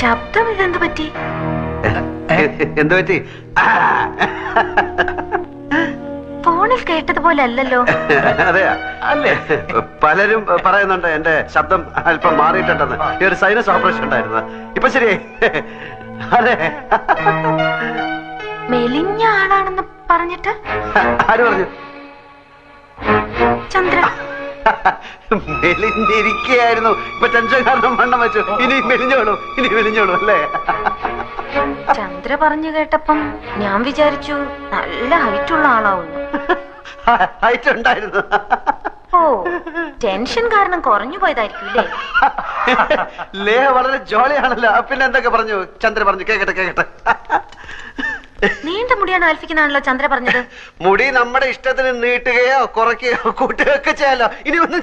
ശബ്ദം ഇതെന്ത് പറ്റി? എന്ത് പറ്റി? ഫോണിൽ കേട്ടതുപോലെ അല്ലല്ലോ. അതെയാ അല്ലേ? പലരും പറയുന്നുണ്ട് എന്റെ ശബ്ദം അല്പം മാറിയിട്ടുണ്ടെന്ന് ഈ ഒരു സൈനസ് ഓപ്പറേഷൻ ഉണ്ടായിരുന്നു. ഇപ്പൊ ശരി അതെ. മെലിഞ്ഞ ആളാണെന്ന് പറഞ്ഞിട്ട്? ആര് പറഞ്ഞു? ചന്ദ്ര മെലിഞ്ഞിരിക്കുകയായിരുന്നു. ഇപ്പൊ ടെൻഷൻ കാരണം വണ്ണം വെച്ചു. ഇനി മെലിഞ്ഞോളൂ ഇനി മെലിഞ്ഞോളൂ അല്ലേ? ചന്ദ്ര പറഞ്ഞു കേട്ടപ്പം ഞാൻ വിചാരിച്ചു നല്ല ഹൈറ്റ് ഉള്ള ആളാവുന്നു. ഹൈറ്റ് ഉണ്ടായിരുന്നു. ഓ ടെൻഷൻ കാരണം കുറഞ്ഞു പോയതായിരിക്കും ലേഹ വളരെ ജോളിയാണല്ലോ പിന്നെ എന്തൊക്കെ പറഞ്ഞു? ചന്ദ്ര പറഞ്ഞു കേക്കട്ടെ കേക്കട്ടെ. നീണ്ട മുടിയാണ് ആൽഫിക്കുന്നാണല്ലോ ചന്ദ്ര പറഞ്ഞത്. മുടി നമ്മുടെ ഇഷ്ടത്തിന് നീട്ടുകയോ കുറയ്ക്കുകയോ കൂട്ടുകയോ ഒക്കെ ചെയ്യാലോ. ഇനി ഒന്നും